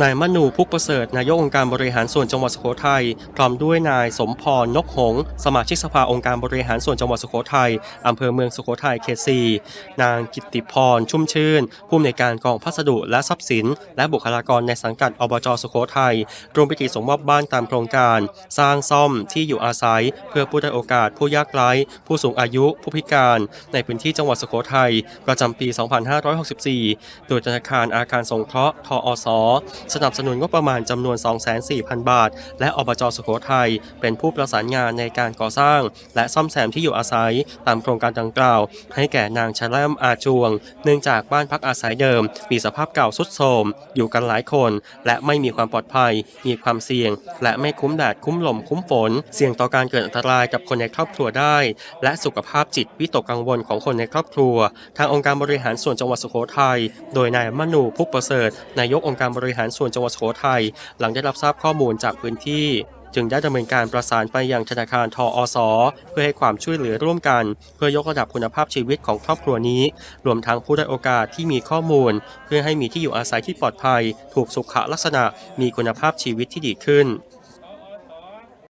นายมนูพุกประเสริฐนายกองค์การบริหารส่วนจังหวัดสุโขทัยพร้อมด้วยนายสมพรนกหงส์สมาชิกสภาองค์การบริหารส่วนจังหวัดสุโขทัยอำเภอเมืองสุโขทัยเขตสีนางกิติพรชุ่มชื่น ผู้อำนวยการกองพัสดุและทรัพย์สิน และบุคลากรในสังกัดอบจสุโขทัยรวมพิธีสมมอบบ้านตามโครงการ สร้างซ่อมที่อยู่อาศัย เพื่อผู้ได้โอกาส ผู้ยากไร้ ผู้สูงอายุ ผู้พิการ ในพื้นที่จังหวัดสุโขทัยประจำปี 2564 โดยธนาคารอาคารสงเคราะห์ทออสสนับสนุนงบประมาณจำนวน204,000 บาท และอบจสุโขทัยเป็นผู้ประสานงานในการก่อสร้าง และซ่อมแซมที่อยู่อาศัยตามโครงการดังกล่าว ให้แก่นางชะแลมอาจวง เนื่องจากบ้านพักอาศัยเดิม มีสภาพเก่าสุดโทรมอยู่กันหลายคน และไม่มีความปลอดภัย มีความเสี่ยง และไม่คุ้มแดดคุ้มลมคุ้มฝน เสี่ยงต่อการเกิดอันตรายกับคนในครอบครัวได้ และสุขภาพจิตวิตกกังวลของคนในครอบครัว ทางองค์การบริหารส่วนจังหวัดสุโขทัยโดยนายมนูพุกประเสริฐนายกองค์การบริหารส่วนจังหวัดสุโขทัยหลังได้รับทราบข้อมูลจากพื้นที่ จึงได้ดำเนินการประสานไปยังธนาคารทออสเพื่อให้ความช่วยเหลือร่วมกัน เพื่อยกระดับคุณภาพชีวิตของครอบครัวนี้ รวมทั้งผู้ได้โอกาสที่มีข้อมูล เพื่อให้มีที่อยู่อาศัยที่ปลอดภัย ถูกสุขลักษณะมีคุณภาพชีวิตที่ดีขึ้น